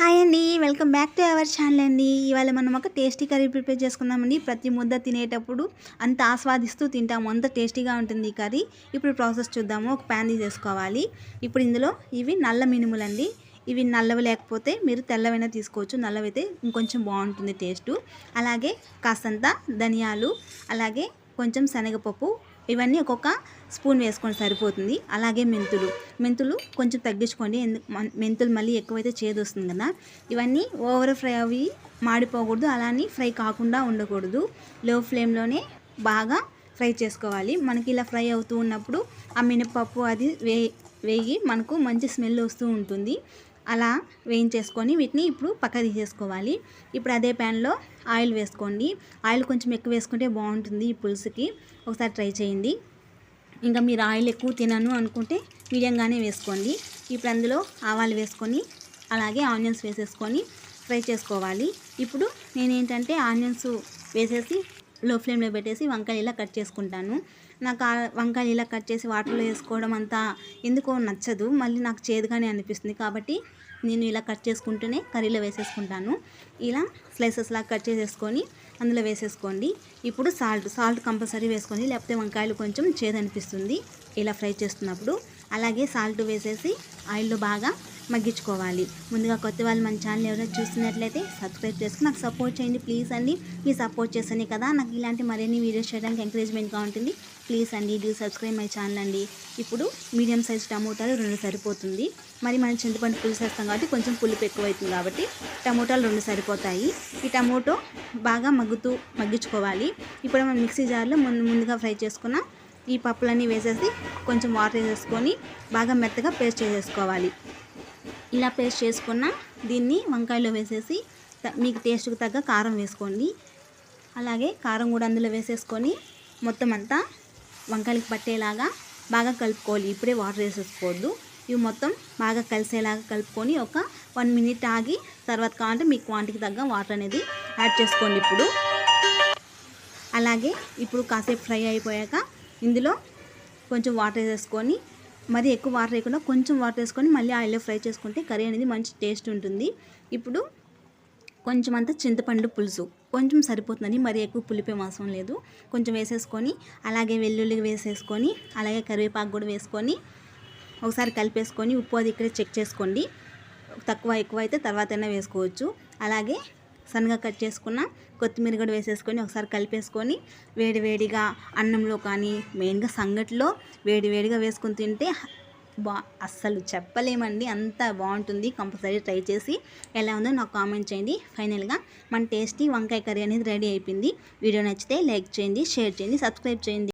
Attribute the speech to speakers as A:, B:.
A: Hi అండి welcome back to our channel అండి. ఇవాళ మనం ఒక టేస్టీ కర్రీ ప్రిపేర్ చేసుకుందామండి. ప్రతి ముద్ద తినేటప్పుడు అంత ఆస్వాదిస్తూ తింటాము. అంత టేస్టీగా ఉంటుంది ఈ కర్రీ. ఇప్పుడు ప్రాసెస్ చూద్దాము. ఒక ప్యాన్ తీసేసుకోవాలి. ఇప్పుడు ఇందులో ఇవి నల్ల మినుములు అండి ఇవి నల్లవి లేకపోతే మీరు తెల్లవైనా తీసుకోవచ్చు. నల్లవైతే ఇంకొంచెం బాగుంటుంది టేస్టు. అలాగే కాస్తంత ధనియాలు అలాగే కొంచెం శనగపప్పు ఇవన్నీ ఒక్కొక్క స్పూన్ వేసుకొని సరిపోతుంది. అలాగే మెంతులు. మెంతులు కొంచెం తగ్గించుకోండి. మెంతులు మళ్ళీ ఎక్కువైతే చేదు వస్తుంది కదా. ఇవన్నీ ఓవర్ ఫ్రై అవి మాడిపోకూడదు. అలానే ఫ్రై కాకుండా ఉండకూడదు. లో ఫ్లేమ్లోనే బాగా ఫ్రై చేసుకోవాలి. మనకి ఇలా ఫ్రై అవుతూ ఉన్నప్పుడు ఆ మినపప్పు అది వే వేగి మనకు మంచి స్మెల్ వస్తూ ఉంటుంది. అలా వేయించేసుకొని వీటిని ఇప్పుడు పక్క తీసేసుకోవాలి. ఇప్పుడు అదే ప్యాన్లో ఆయిల్ వేసుకోండి. ఆయిల్ కొంచెం ఎక్కువ వేసుకుంటే బాగుంటుంది ఈ పులుసుకి. ఒకసారి ట్రై చేయండి. ఇంకా మీరు ఆయిల్ ఎక్కువ తినను అనుకుంటే మీడియంగానే వేసుకోండి. ఇప్పుడు అందులో ఆవాలు వేసుకొని అలాగే ఆనియన్స్ వేసేసుకొని ఫ్రై చేసుకోవాలి. ఇప్పుడు నేనేంటంటే ఆనియన్స్ వేసేసి లో ఫ్లేమ్లో పెట్టేసి వంకాయలు ఇలా కట్ చేసుకుంటాను. నాకు ఆ వంకాయలు ఇలా కట్ చేసి వాటర్లో వేసుకోవడం అంతా ఎందుకో నచ్చదు. మళ్ళీ నాకు చేదుగానే అనిపిస్తుంది. కాబట్టి నేను ఇలా కట్ చేసుకుంటూనే కర్రీలో వేసేసుకుంటాను. ఇలా స్లైసెస్ లాగా కట్ చేసేసుకొని అందులో వేసేసుకోండి. ఇప్పుడు సాల్ట్ సాల్ట్ కంపల్సరీ వేసుకోండి లేకపోతే వంకాయలు కొంచెం చేదనిపిస్తుంది ఇలా ఫ్రై చేస్తున్నప్పుడు. అలాగే సాల్ట్ వేసేసి ఆయిల్లో బాగా మగ్గించుకోవాలి. ముందుగా కొత్త వాళ్ళు మన ఛానల్ ఎవరైనా చూస్తున్నట్లయితే సబ్స్క్రైబ్ చేసుకుని నాకు సపోర్ట్ చేయండి. ప్లీజ్ అండి. మీ సపోర్ట్ చేస్తేనే కదా నాకు ఇలాంటి మరిన్ని వీడియోస్ చేయడానికి ఎంకరేజ్మెంట్గా ఉంటుంది. ప్లీజ్ అండి డూ సబ్స్క్రైబ్ మై ఛానల్ అండి. ఇప్పుడు మీడియం సైజ్ టమోటాలు రెండు సరిపోతుంది. మరి మనం చింతపండు పులుసు వేస్తాం కాబట్టి కొంచెం పులుపు ఎక్కువ అవుతుంది కాబట్టి టమోటాలు రెండు సరిపోతాయి. ఈ టమోటో బాగా మగ్గుతూ మగ్గించుకోవాలి. ఇప్పుడు మనం మిక్సీ జార్లో ముందు ముందుగా ఫ్రై చేసుకున్న ఈ పప్పులన్నీ వేసేసి కొంచెం వాటర్ వేసేసుకొని బాగా మెత్తగా పేస్ట్ చేసేసుకోవాలి. ఇలా పేస్ట్ చేసుకున్న దీన్ని వంకాయలో వేసేసి మీకు టేస్ట్కి తగ్గ కారం వేసుకోండి. అలాగే కారం కూడా అందులో వేసేసుకొని మొత్తం అంతా వంకాయలకు పట్టేలాగా బాగా కలుపుకోవాలి. ఇప్పుడే వాటర్ వేసేసుకోవద్దు. ఇవి మొత్తం బాగా కలిసేలాగా కలుపుకొని ఒక వన్ మినిట్ ఆగి తర్వాత కావాలంటే మీ క్వాంటిటీకి తగ్గ వాటర్ అనేది యాడ్ చేసుకోండి ఇప్పుడు. అలాగే ఇప్పుడు కాసేపు ఫ్రై అయిపోయాక ఇందులో కొంచెం వాటర్ వేసేసుకొని మరి ఎక్కువ వాటర్ వేయకుండా కొంచెం వాటర్ వేసుకొని మళ్ళీ ఆయిల్లో ఫ్రై చేసుకుంటే కర్రీ అనేది మంచి టేస్ట్ ఉంటుంది. ఇప్పుడు కొంచెం అంత చింతపండు పులుసు. కొంచెం సరిపోతుందని మరి ఎక్కువ పులిపే అవసరం లేదు. కొంచెం వేసేసుకొని అలాగే వెల్లుల్లి వేసేసుకొని అలాగే కరివేపాకు కూడా వేసుకొని ఒకసారి కలిపేసుకొని ఉప్పు అది ఇక్కడే చెక్ చేసుకోండి. తక్కువ ఎక్కువ అయితే తర్వాతైనా వేసుకోవచ్చు. అలాగే సన్నగా కట్ చేసుకున్న కొత్తిమీర కూడా వేసేసుకొని ఒకసారి కలిపేసుకొని వేడివేడిగా అన్నంలో కానీ మెయిన్గా సంగటిలో వేడివేడిగా వేసుకొని తింటే బా అస్సలు చెప్పలేమండి. అంత బాగుంటుంది. కంపల్సరీ ట్రై చేసి ఎలా ఉందో నాకు కామెంట్ చేయండి. ఫైనల్గా మన టేస్టీ వంకాయ కర్రీ అనేది రెడీ అయిపోయింది. వీడియో నచ్చితే లైక్ చేయండి షేర్ చేయండి సబ్స్క్రైబ్ చేయండి.